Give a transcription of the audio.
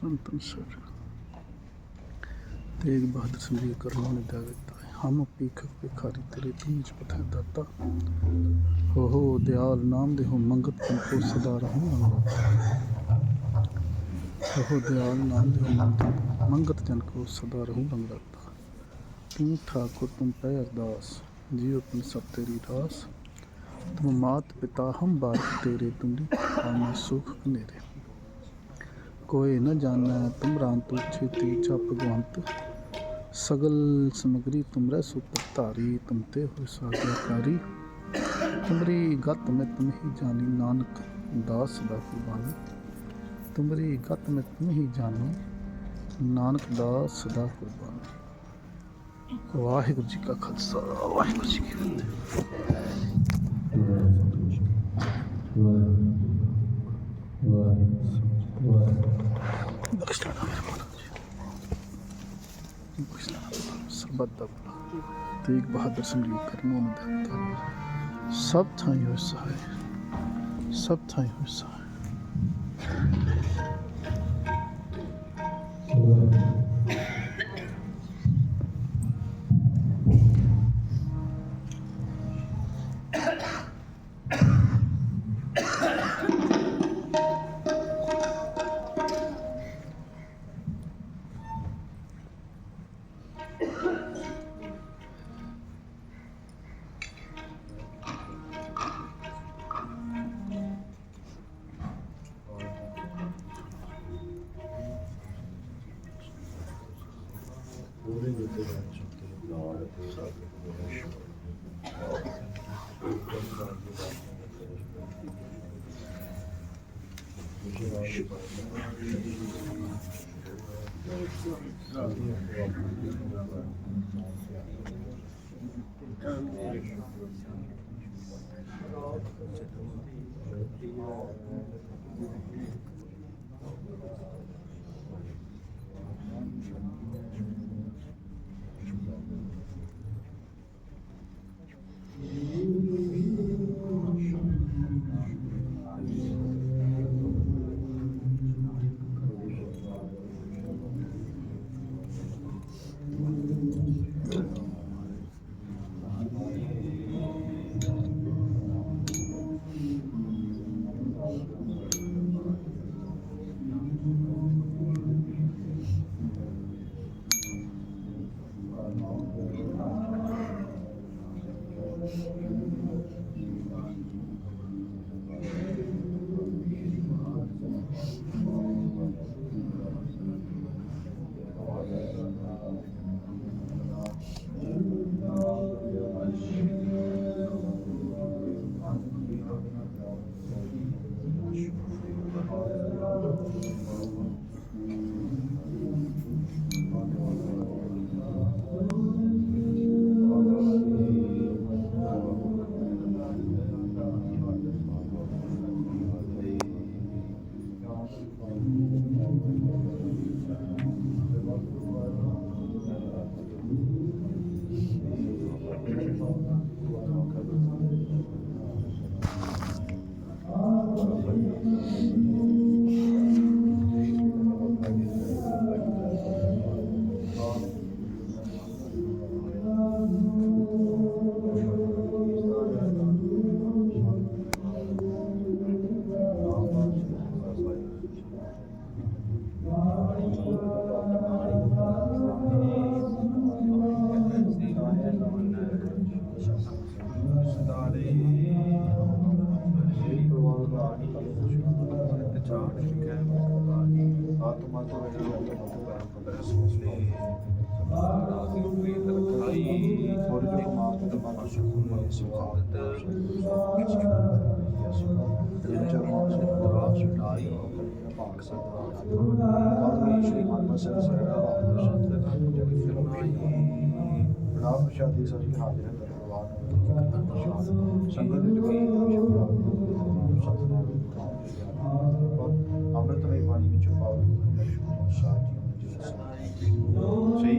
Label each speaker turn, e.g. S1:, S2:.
S1: ਧੰਨ ਧੰਨ ਸਰ ਤੇਗ ਬਹਾਦਰ ਸਿੰਘ ਜੀ ਕਰਮਾਂ ਨੇ ਦਿਆ ਦਿੱਤਾ ਹੈ। ਹਮ ਪੀਖ ਭਿਖਾਰੀ ਤੇਰੇ ਤੁਮ ਚ ਪਥੈ ਦਾਤਾ। ਹੋ ਹੋ ਦਿਆਲ ਨਾਮ ਦੇ ਹੋ ਮੰਗਤ ਤਨ ਕੋ ਸਦਾ ਰਹੂੰ ਹੋ ਹੋ ਦਿਆਲ ਨਾਮ ਦੇ ਹੋ ਮੰਗਤ ਮੰਗਤ ਜਨ ਕੋ ਸਦਾ ਰਹੂੰ ਮੰਗਤਾ ਤੂੰ ਠਾਕੁਰ ਤੁਮ ਪੈ ਅਰਦਾਸ ਜੀਉ ਪਨ ਸਭ ਤੇਰੀ ਰਾਸ। ਤੁਮ ਮਾਤ ਪਿਤਾ ਹਮ ਬਾਤ ਤੇਰੇ ਤੁਮਰੀ ਸੁਖ ਕਨੇਰੇ ਕੋਏ ਨ ਜਾਣੈ ਤੁਮਰਾਂ ਤੂ ਛੇਤੀ ਜਪ ਗਵੰਤ। ਸਗਲ ਸਮਗਰੀ ਤੁਮਰੇ ਸੁਪਰ ਧਾਰੀ, ਤੁਮ ਤੇ ਹੋਇ ਸਾਗਰਕਾਰੀ ਤੁਮਰੀ ਗਤ ਮੈਂ ਤੁਮ ਹੀ ਜਾਣੀ, ਨਾਨਕ ਦਾਸ ਦਾ ਕੁਰਬਾਨੀ। ਤੁਮਰੀ ਗਤ ਮੈਂ ਤੁਮ ਹੀ ਜਾਣੀ, ਨਾਨਕ ਦਾਸ ਦਾ ਕੁਰਬਾਨੀ। ਵਾਹਿਗੁਰੂ ਜੀ ਕਾ ਖਾਲਸਾ, ਵਾਹਿਗੁਰੂ ਜੀ ਕੀ ਫਤਿਹ। ਬਖਸ਼ਣਾ ਮੇਰੇ ਸਰਬੱਤ ਦਾ ਭਲਾ ਤੇਗ ਬਹਾਦਰ ਸਿੰਘ ਜੀ ਕਰਮੋਂ ਨੂੰ ਦਿੱਤਾ ਸਭ ਥਾਈ ਹੋਇ ਸਹਾਇ ਸਭ ਥਾਈ ਹੋਇ ਸਹਾਇ
S2: Procurem o Thank you. Thank you. شادی ساری అమృతమై వాణి
S1: నుంచి పావు సై